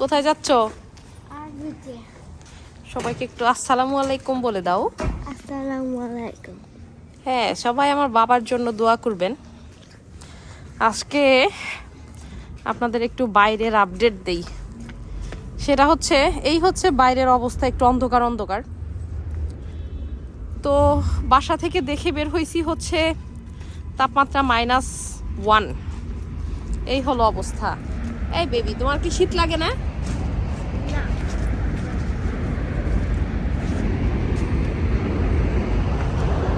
কোথায় যাচ্ছ? সবাইকে একটু আসসালামু আলাইকুম বলে দাও। আসসালামু আলাইকুম। হ্যাঁ সবাই আমার বাবার জন্য দোয়া করবেন। আজকে আপনাদের একটু বাইরের আপডেট দেই। সেটা হচ্ছে এই হচ্ছে বাইরের অবস্থা একটু অন্ধকার অন্ধকার। তো বাসা থেকে দেখে বের হয়েছি হচ্ছে তাপমাত্রা মাইনাস ওয়ান এই হলো অবস্থা। এই বেবি তোমার কি শীত লাগে না?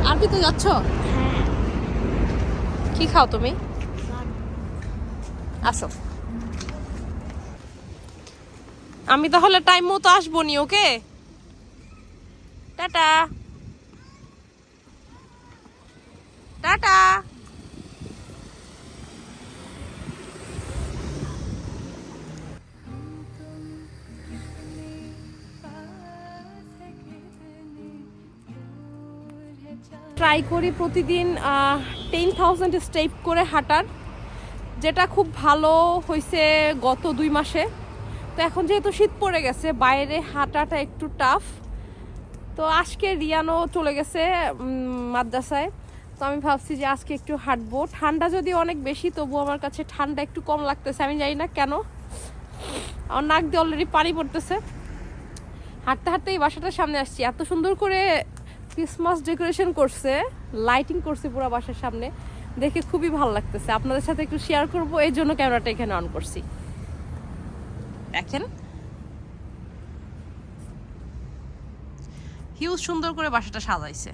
আর কি তো যাচ্ছ? হ্যাঁ। কি খাও তুমি? আসো। আমি তাহলে টাইম মতো আসব নি ওকে? টাটা। টাটা। ট্রাই করি প্রতিদিন টেন থাউজেন্ড স্টেপ করে হাঁটার, যেটা খুব ভালো হয়েছে গত দুই মাসে। তো এখন যেহেতু শীত পড়ে গেছে, বাইরে হাঁটাটা একটু টাফ তো আজকে রিয়ানো চলে গেছে মাদ্রাসায়। তো আমি ভাবছি যে আজকে একটু হাঁটবো। ঠান্ডা যদি অনেক বেশি, তবু আমার কাছে ঠান্ডা একটু কম লাগতেছে। আমি জানি না কেন। আমার নাক দিয়ে অলরেডি পানি পড়তেছে। হাঁটতে হাঁটতে এই বাসাটার সামনে আসছি। এত সুন্দর করে ক্রিসমাস ডেকোরেশন করছে লাইটিং করছে পুরো বাসার সামনে। দেখে খুবই ভালো লাগতেছে। আপনাদের সাথে একটু শেয়ার করব, এই জন্য ক্যামেরাটা এখানে অন করছি। দেখেন। হিউজ সুন্দর করে বাসাটা সাজাইছে।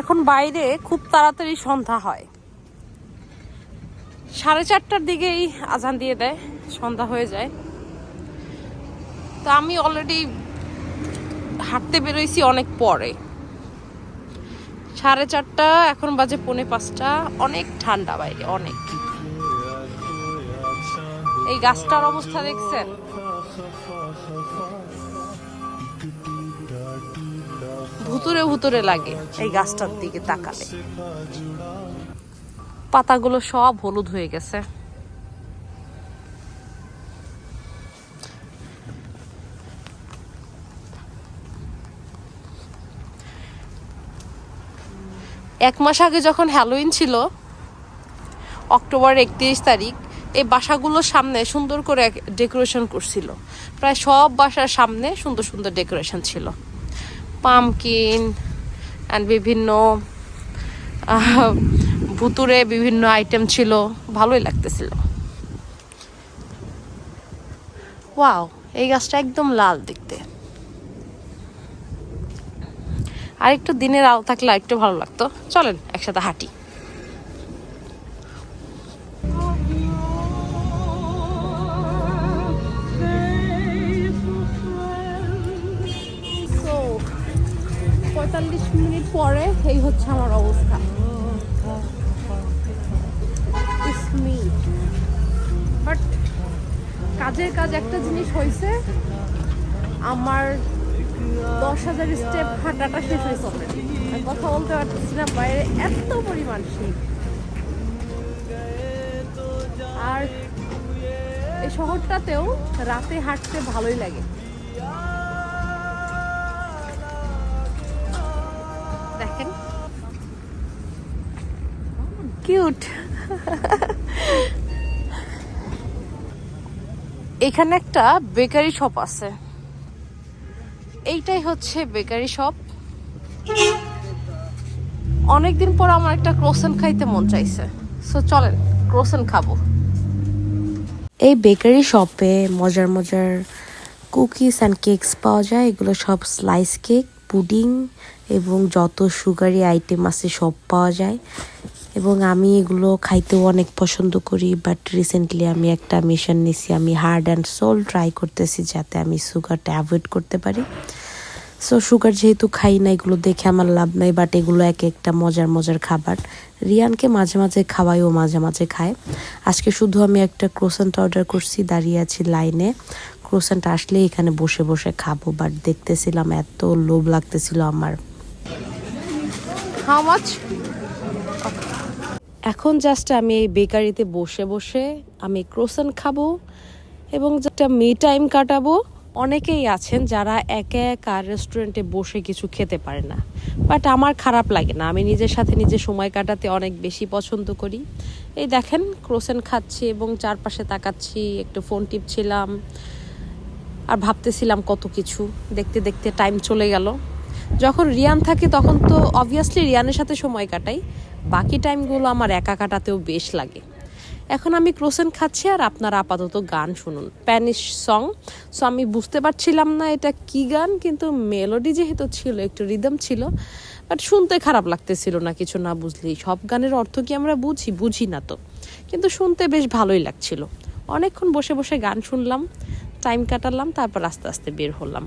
এখন বাইরে খুব তাড়াতাড়ি সন্ধ্যা হয়। সাড়ে চারটার দিকেই আজান দিয়ে দেয়, সন্ধ্যা হয়ে যায়। তো আমি অলরেডি হাঁটতে বেরোইছি অনেক পরে। সাড়ে চারটা, এখন বাজে পৌনে পাঁচটা, অনেক ঠান্ডা বাইরে, অনেক। এই গাছটার অবস্থা দেখছেন? ভুতুরে ভুতুরে লাগে। এই গাছটার দিকে তাকালে। পাতাগুলো সব হলুদ হয়ে গেছে। এক মাস আগে যখন হ্যালোইন ছিল অক্টোবর একত্রিশ তারিখ এই বাসাগুলোর সামনে সুন্দর করে ডেকোরেশন করছিল। প্রায় সব বাসার সামনে সুন্দর সুন্দর ডেকোরেশন ছিল। পামকিন অ্যান্ড বিভিন্ন ভুতুরে বিভিন্ন আইটেম ছিল। ভালোই লাগতেছিল। ওয়াও এই গাছটা একদম লাল দেখতে। আর একটু দিনের আলো থাকলে একটু ভালো লাগতো। চলেন, একসাথে হাঁটি। পরে এই হচ্ছে আমার অবস্থা। বাট কাজের কাজ একটা জিনিস হয়েছে, আমার দশ হাজার স্টেপ হাঁটাটা শেষ হয়েছে। কথা বলতে পারতেছি না, বাইরে এত পরিমাণ শীত। আর এই শহরটাতেও রাতে হাঁটতে ভালোই লাগে। কিউট। এখানে একটা বেকারি শপ আছে। এইটাই হচ্ছে বেকারি শপ। অনেকদিন পর আমার একটা ক্রোসেন খাইতে মন চাইছে। সো চলেন, ক্রোসেন খাব। এই বেকারি শপে মজার মজার কুকিজ অ্যান্ড কেকস পাওয়া যায়। এগুলো সব স্লাইস কেক পুডিং এবং যত সুগারি আইটেম আছে সব পাওয়া যায়। এবং আমি এগুলো খাইতেও অনেক পছন্দ করি বাট রিসেন্টলি আমি একটা মিশন নিছি, আমি হার্ড অ্যান্ড সোল ট্রাই করতেছি যাতে আমি সুগারটা অ্যাভয়েড করতে পারি। সো সুগার যেহেতু খাই না, এগুলো দেখে আমার লাভ নাই বাট এগুলো এক একটা মজার মজার খাবার। রিয়ানকে মাঝে মাঝে খাওয়াই, ও মাঝে মাঝে খায়। আজকে শুধু আমি একটা ক্রোসেন্ট অর্ডার করছি, দাঁড়িয়ে আছি লাইনে। ক্রোসেন্ট আসলে এখানে বসে বসে খাব বাট দেখতেছিলাম এত লোভ লাগতেছিল আমার। হাউ মাচ এখন জাস্ট আমি এই বেকারিতে বসে বসে আমি ক্রোসেন্ট খাব এবং একটা মি টাইম কাটাবো। অনেকেই আছেন যারা একে একা রেস্টুরেন্টে বসে কিছু খেতে পারে না। বাট আমার খারাপ লাগে না। আমি নিজের সাথে নিজে সময় কাটাতে অনেক বেশি পছন্দ করি। এই দেখেন ক্রোসেন খাচ্ছি এবং চারপাশে তাকাচ্ছি, একটু ফোন টিপছিলাম আর ভাবতেছিলাম কত কিছু। দেখতে দেখতে টাইম চলে গেল। যখন রিয়ান থাকে তখন তো অবভিয়াসলি রিয়ানের সাথে সময় কাটাই। বাকি টাইমগুলো আমার একা কাটাতেও বেশ লাগে। এখন আমি ক্রোসেন খাচ্ছি আর আপনারা আপাতত গান শুনুন। Spanish song. সো আমি বুঝতে পারছিলাম না এটা কি গান, কিন্তু মেলোডি যেহেতু ছিল, একটু রিদম ছিল বাট শুনতে খারাপ লাগতেছিল না, কিছু না বুঝলেই। সব গানের অর্থ কি আমরা বুঝি? বুঝি না তো। কিন্তু শুনতে বেশ ভালোই লাগছিল। অনেকক্ষণ বসে বসে গান শুনলাম টাইম কাটালাম, তারপর আস্তে আস্তে বের হলাম।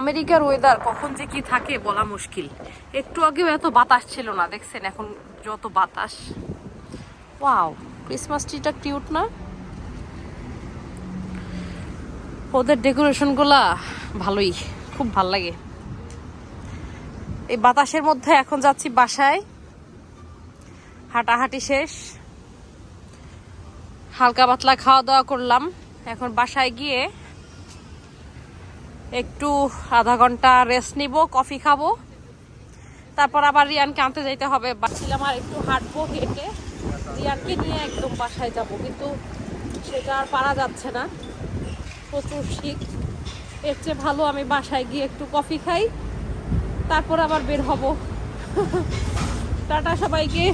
আমেরিকার ওয়েদার কখন যে কি থাকে বলা মুশকিল। একটু আগেও এত বাতাস ছিল না, দেখছেন এখন যত বাতাস। ওয়াও ক্রিসমাস ট্রিটা কিউট না? ওদের ডেকোরেশনগুলা ভালোই, খুব ভালো লাগে। এই বাতাসের মধ্যে এখন যাচ্ছি বাসায়। হাঁটাহাঁটি শেষ। হালকা পাতলা খাওয়া দাওয়া করলাম। এখন বাসায় গিয়ে একটু আধা ঘণ্টা রেস্ট নিব কফি খাব। তারপর আবার রিয়ানকে আনতে যাইতে হবে। বাচ্ছিলাম আর একটু হাঁটবো হেঁটে। রিয়ানকে নিয়ে একদম বাসায় যাব, কিন্তু সেটা আর পারা যাচ্ছে না। প্রচুর শীত। এর চেয়ে ভালো আমি বাসায় গিয়ে একটু কফি খাই। তারপর আবার বের হব। টাটা সবাইকে।